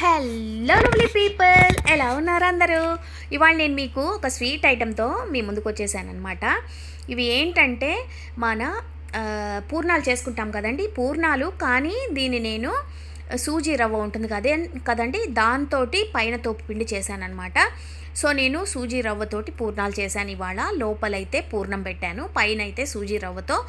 Hello lovely people ఎలా ఉన్నారు అందరూ? ఇవాళ నేను మీకు ఒక స్వీట్ ఐటెంతో మీ ముందుకు వచ్చేసాను అనమాట ఇవి ఏంటంటే మన పూర్ణాలు చేసుకుంటాం కదండి. పూర్ణాలు కానీ దీన్ని నేను సూజీ రవ్వ ఉంటుంది కదే కదండి? దాంతో పైన తోపు పిండి చేశాను సో నేను సూజీ రవ్వతోటి పూర్ణాలు చేశాను ఇవాళ. లోపలైతే పూర్ణం పెట్టాను. పైన అయితే సూజీ రవ్వతో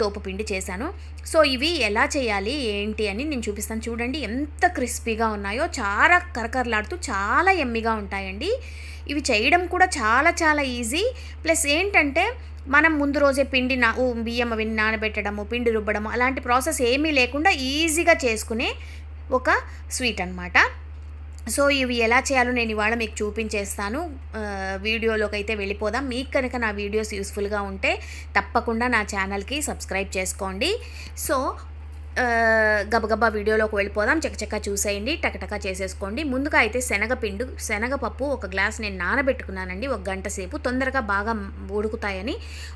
తోపు పిండి చేశాను. సో ఇవి ఎలా చేయాలి ఏంటి అని నేను చూపిస్తాను. చూడండి ఎంత క్రిస్పీగా ఉన్నాయో చాలా కరకరలాడుతూ చాలా ఎమ్మిగా ఉంటాయండి. ఇవి చేయడం కూడా చాలా చాలా ఈజీ. ప్లస్ ఏంటంటే మనం ముందు రోజే పిండి నా బియ్యం అవి నానబెట్టడము పిండి రుబ్బడము అలాంటి ప్రాసెస్ ఏమీ లేకుండా ఈజీగా చేసుకునే ఒక స్వీట్ అన్నమాట. సో ఇవి ఎలా చేయాలో నేను ఇవాళ మీకు చూపించేస్తాను. వీడియోలోకి అయితే వెళ్ళిపోదాం. మీకు కనుక నా వీడియోస్ యూస్ఫుల్గా ఉంటే తప్పకుండా నా ఛానల్కి సబ్స్క్రైబ్ చేసుకోండి. సో గబగబా వీడియోలోకి వెళ్ళిపోదాం. చకచకా చూసేయండి. టకటకా చేసేసుకోండి. ముందుగా అయితే శనగపిండు శనగపప్పు ఒక గ్లాస్ నేను నానబెట్టుకున్నానండి. ఒక గంట సేపు తొందరగా బాగా ఉడుకుతాయని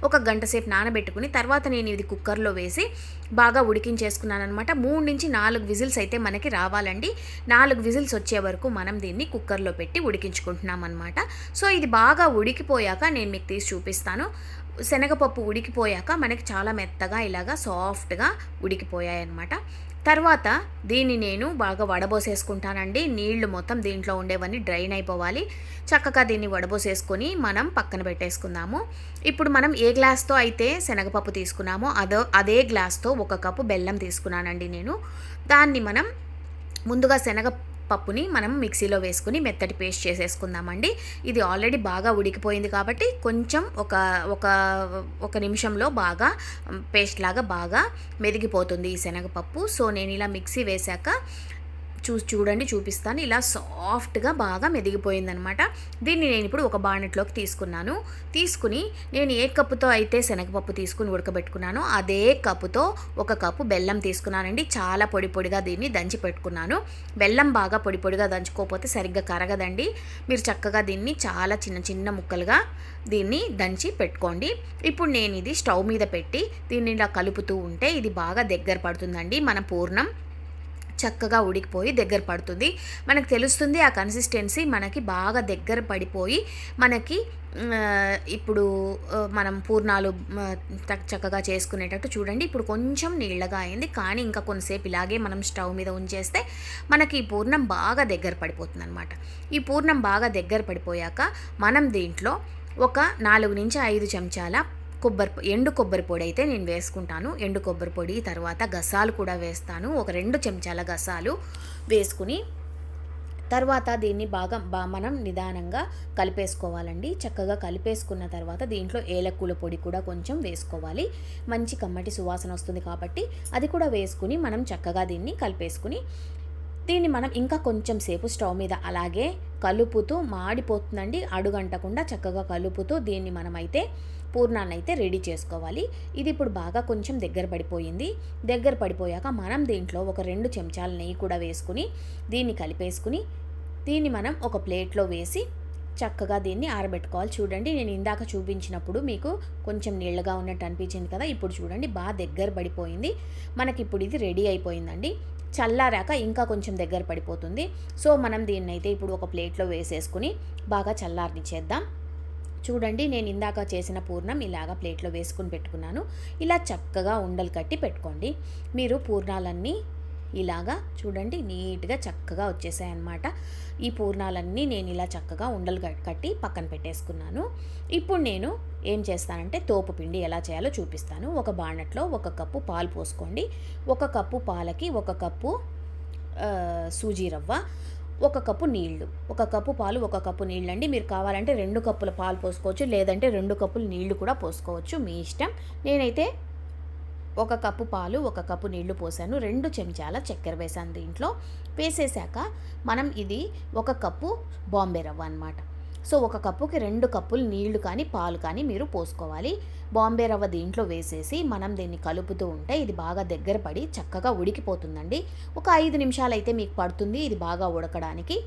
ఒక గంట సేపు నానబెట్టుకుని తర్వాత నేను ఇది కుక్కర్లో వేసి బాగా ఉడికించేసుకున్నాను అనమాట మూడు నుంచి నాలుగు విజిల్స్ అయితే మనకి రావాలండి. నాలుగు విజిల్స్ వచ్చే వరకు మనం దీన్ని కుక్కర్లో పెట్టి ఉడికించుకుంటున్నాం అనమాట సో ఇది బాగా ఉడికిపోయాక నేను మీకు తీసి చూపిస్తాను. శనగపప్పు ఉడికిపోయాక మనకి చాలా మెత్తగా ఇలాగా సాఫ్ట్గా ఉడికిపోయాయి అనమాట తర్వాత దీన్ని నేను బాగా వడబోసేసుకుంటానండి. నీళ్ళు మొత్తం దీంట్లో ఉండేవన్నీ డ్రైన్ అయిపోవాలి. చక్కగా దీన్ని వడబోసేసుకొని మనం పక్కన పెట్టేసుకుందాము. ఇప్పుడు మనం ఏ గ్లాస్తో అయితే శనగపప్పు తీసుకున్నామో అదో అదే గ్లాస్తో ఒక కప్పు బెల్లం తీసుకున్నానండి నేను. దాన్ని మనం ముందుగా శనగ పప్పుని మనం మిక్సీలో వేసుకుని మెత్తటి పేస్ట్ చేసేసుకుందామండి. ఇది ఆల్రెడీ బాగా ఉడికిపోయింది కాబట్టి కొంచెం ఒక ఒక ఒక నిమిషంలో బాగా పేస్ట్ లాగా బాగా మెదిగిపోతుంది ఈ శనగపప్పు. సో నేను ఇలా మిక్సీ వేశాక చూసి చూడండి చూపిస్తాను. ఇలా సాఫ్ట్గా బాగా మెదిగిపోయిందనమాట. దీన్ని నేను ఇప్పుడు ఒక బాణెట్లోకి తీసుకున్నాను. తీసుకుని నేను ఏ కప్పుతో అయితే శనగపప్పు తీసుకుని ఉడకబెట్టుకున్నానో అదే కప్పుతో ఒక కప్పు బెల్లం తీసుకున్నానండి. చాలా పొడి పొడిగా దీన్ని దంచి పెట్టుకున్నాను. బెల్లం బాగా పొడి పొడిగా దంచుకోకపోతే సరిగ్గా కరగదండి. మీరు చక్కగా దీన్ని చాలా చిన్న చిన్న ముక్కలుగా దీన్ని దంచి పెట్టుకోండి. ఇప్పుడు నేను ఇది స్టవ్ మీద పెట్టి దీన్ని ఇలా కలుపుతూ ఉంటే ఇది బాగా దగ్గర పడుతుందండి. మన పూర్ణం చక్కగా ఉడికిపోయి దగ్గర పడుతుంది. మనకు తెలుస్తుంది ఆ కన్సిస్టెన్సీ మనకి బాగా దగ్గర పడిపోయి మనకి ఇప్పుడు మనం పూర్ణాలు చక్కగా చేసుకునేటట్టు చూడండి. ఇప్పుడు కొంచెం నీళ్ళగా అయింది. కానీ ఇంకా కొంతసేపు ఇలాగే మనం స్టవ్ మీద ఉంచేస్తే మనకి ఈ పూర్ణం బాగా దగ్గర పడిపోతుంది అనమాట ఈ పూర్ణం బాగా దగ్గర పడిపోయాక మనం దీంట్లో ఒక నాలుగు నుంచి ఐదు చెంచాల కొబ్బరి ఎండు కొబ్బరి పొడి అయితే నేను వేసుకుంటాను. ఎండు కొబ్బరి పొడి తర్వాత గసాలు కూడా వేస్తాను. ఒక రెండు చెంచాల గసాలు వేసుకుని తర్వాత దీన్ని బాగా బా మనం నిదానంగా కలిపేసుకోవాలండి. చక్కగా కలిపేసుకున్న తర్వాత దీంట్లో ఏలక్కుల పొడి కూడా కొంచెం వేసుకోవాలి. మంచి కమ్మటి సువాసన వస్తుంది కాబట్టి అది కూడా వేసుకుని మనం చక్కగా దీన్ని కలిపేసుకుని దీన్ని మనం ఇంకా కొంచెం సేపు స్టవ్ మీద అలాగే కలుపుతూ మాడిపోతుందండి. అడుగంటకుండా చక్కగా కలుపుతూ దీన్ని మనమైతే పూర్ణాన్ని అయితే రెడీ చేసుకోవాలి. ఇది ఇప్పుడు బాగా కొంచెం దగ్గర పడిపోయింది. దగ్గర పడిపోయాక మనం దీంట్లో ఒక రెండు చెంచాల నెయ్యి కూడా వేసుకుని దీన్ని కలిపేసుకుని దీన్ని మనం ఒక ప్లేట్లో వేసి చక్కగా దీన్ని ఆరబెట్టుకోవాలి. చూడండి నేను ఇందాక చూపించినప్పుడు మీకు కొంచెం నీళ్ళగా ఉన్నట్టు అనిపించింది కదా ఇప్పుడు చూడండి బాగా దగ్గర పడిపోయింది. మనకి ఇప్పుడు ఇది రెడీ అయిపోయిందండి. చల్లారాక ఇంకా కొంచెం దగ్గర పడిపోతుంది. సో మనం దీన్నైతే ఇప్పుడు ఒక ప్లేట్లో వేసేసుకుని బాగా చల్లారనిచ్చేద్దాం. చూడండి నేను ఇందాక చేసిన పూర్ణం ఇలాగా ప్లేట్లో వేసుకుని పెట్టుకున్నాను. ఇలా చక్కగా ఉండలు కట్టి పెట్టుకోండి. మీరు పూర్ణాలన్నీ ఇలాగా చూడండి నీట్గా చక్కగా వచ్చేసాయి అన్నమాట ఈ పూర్ణాలన్నీ నేను ఇలా చక్కగా ఉండలు కట్టి పక్కన పెట్టేసుకున్నాను. ఇప్పుడు నేను ఏం చేస్తానంటే తోపు పిండి ఎలా చేయాలో చూపిస్తాను. ఒక బాణట్లో ఒక కప్పు పాలు పోసుకోండి. ఒక కప్పు పాలకి ఒక కప్పు సూజీ రవ్వ ఒక కప్పు నీళ్ళు. ఒక కప్పు పాలు ఒక కప్పు నీళ్ళు అండి మీరు కావాలంటే రెండు కప్పుల పాలు పోసుకోవచ్చు. లేదంటే రెండు కప్పులు నీళ్ళు కూడా పోసుకోవచ్చు మీ ఇష్టం. నేనైతే ఒక కప్పు పాలు ఒక కప్పు నీళ్ళు పోసాను. రెండు చెంచాల చక్కెర వేసాను దీంట్లో. వేసేసాక మనం ఇది ఒక కప్పు బాంబే రవ్వ అనమాట సో ఒక కప్పుకి రెండు కప్పులు నీళ్ళు కానీ పాలు కానీ మీరు పోసుకోవాలి. బాంబే రవ్వ దీంట్లో వేసేసి మనం దీన్ని కలుపుతూ ఉంటే ఇది బాగా దగ్గర పడి చక్కగా ఉడికిపోతుందండి. ఒక ఐదు నిమిషాలు అయితే మీకు పడుతుంది ఇది బాగా ఉడకడానికి.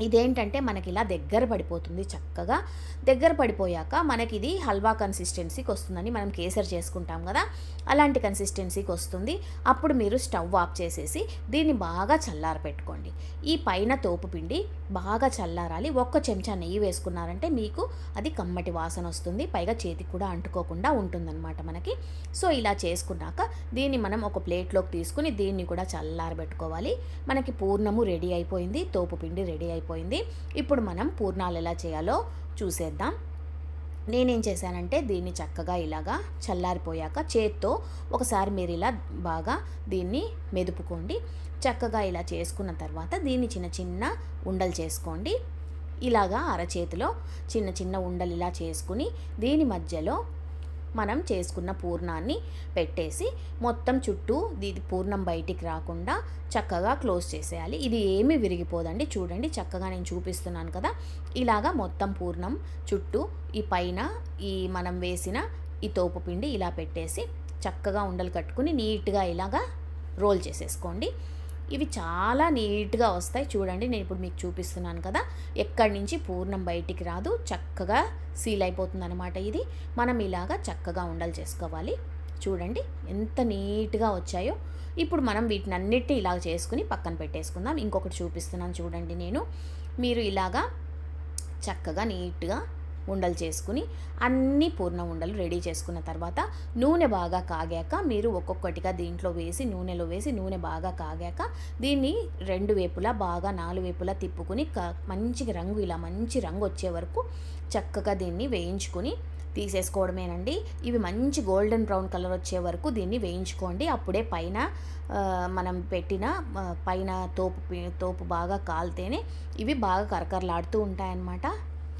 ఇదేంటంటే మనకి ఇలా దగ్గర పడిపోతుంది చక్కగా. దగ్గర పడిపోయాక మనకి ఇది హల్వా కన్సిస్టెన్సీకి వస్తుందని మనం కేసరి చేసుకుంటాం కదా అలాంటి కన్సిస్టెన్సీకి వస్తుంది. అప్పుడు మీరు స్టవ్ ఆఫ్ చేసేసి దీన్ని బాగా చల్లార పెట్టుకోండి. ఈ పైన తోపు పిండి బాగా చల్లారాలి. ఒక్క చెంచా నెయ్యి వేసుకున్నారంటే మీకు అది కమ్మటి వాసన వస్తుంది. పైగా చేతికి కూడా అంటుకోకుండా ఉంటుందన్నమాట మనకి. సో ఇలా చేసుకున్నాక దీన్ని మనం ఒక ప్లేట్లోకి తీసుకుని దీన్ని కూడా చల్లారబెట్టుకోవాలి. మనకి పూర్ణము రెడీ అయిపోయింది. తోపు పిండి రెడీ అయిపోయింది ఇప్పుడు మనం పూర్ణాలు ఎలా చేయాలో చూసేద్దాం. నేనేం చేశానంటే దీన్ని చక్కగా ఇలాగా చల్లారిపోయాక చేత్తో ఒకసారి మీరు ఇలా బాగా దీన్ని మెదుపుకోండి. చక్కగా ఇలా చేసుకున్న తర్వాత దీన్ని చిన్న చిన్న ఉండలు చేసుకోండి. ఇలాగా అరచేతిలో చిన్న చిన్న ఉండలు ఇలా చేసుకుని దీని మధ్యలో మనం చేసుకున్న పూర్ణాన్ని పెట్టేసి మొత్తం చుట్టూ ఇది పూర్ణం బయటికి రాకుండా చక్కగా క్లోజ్ చేసేయాలి. ఇది ఏమీ విరిగిపోదండి. చూడండి చక్కగా నేను చూపిస్తున్నాను కదా. ఇలాగా మొత్తం పూర్ణం చుట్టూ ఈ పైన ఈ మనం వేసిన ఈ తోపు పిండి ఇలా పెట్టేసి చక్కగా ఉండలు కట్టుకుని నీట్గా ఇలాగా రోల్ చేసేసుకోండి. ఇవి చాలా నీట్గా వస్తాయి. చూడండి నేను ఇప్పుడు మీకు చూపిస్తున్నాను కదా. ఎక్కడి నుంచి పూర్ణం బయటికి రాదు. చక్కగా సీల్ అయిపోతుంది అనమాట ఇది. మనం ఇలాగా చక్కగా ఉండలు చేసుకోవాలి. చూడండి ఎంత నీట్గా వచ్చాయో. ఇప్పుడు మనం వీటిని అన్నిటి ఇలాగ చేసుకుని పక్కన పెట్టేసుకుందాం. ఇంకొకటి చూపిస్తున్నాను చూడండి నేను. మీరు ఇలాగా చక్కగా నీట్గా ఉండలు చేసుకుని అన్ని పూర్ణ ఉండలు రెడీ చేసుకున్న తర్వాత నూనె బాగా కాగాక మీరు ఒక్కొక్కటిగా దీంట్లో వేసి నూనెలో వేసి నూనె బాగా కాగాక దీన్ని రెండు వైపులా బాగా నాలుగు వైపులా తిప్పుకుని క మంచిగా రంగు ఇలా మంచి రంగు వచ్చే వరకు చక్కగా దీన్ని వేయించుకొని తీసేసుకోవడమేనండి. ఇవి మంచి గోల్డెన్ బ్రౌన్ కలర్ వచ్చే వరకు దీన్ని వేయించుకోండి. అప్పుడే పైన మనం పెట్టిన పైన తోపు తోపు బాగా కాలితేనే ఇవి బాగా కరకరలాడుతూ ఉంటాయన్నమాట.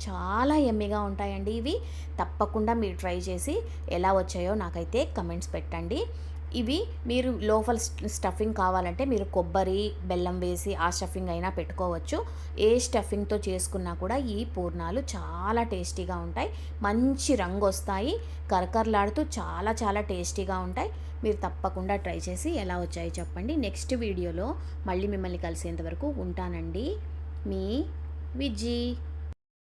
చాలా ఎమ్మిగా ఉంటాయండి ఇవి. తప్పకుండా మీరు ట్రై చేసి ఎలా వచ్చాయో నాకైతే కమెంట్స్ పెట్టండి. ఇవి మీరు లోపల స్టఫింగ్ కావాలంటే మీరు కొబ్బరి బెల్లం వేసి ఆ స్టఫింగ్ అయినా పెట్టుకోవచ్చు. ఏ స్టఫింగ్తో చేసుకున్నా కూడా ఈ పూర్ణాలు చాలా టేస్టీగా ఉంటాయి. మంచి రంగు వస్తాయి. కరకరలాడుతూ చాలా చాలా టేస్టీగా ఉంటాయి. మీరు తప్పకుండా ట్రై చేసి ఎలా వచ్చాయో చెప్పండి. నెక్స్ట్ వీడియోలో మళ్ళీ మిమ్మల్ని కలిసేంత వరకు ఉంటానండి మీ విజీ.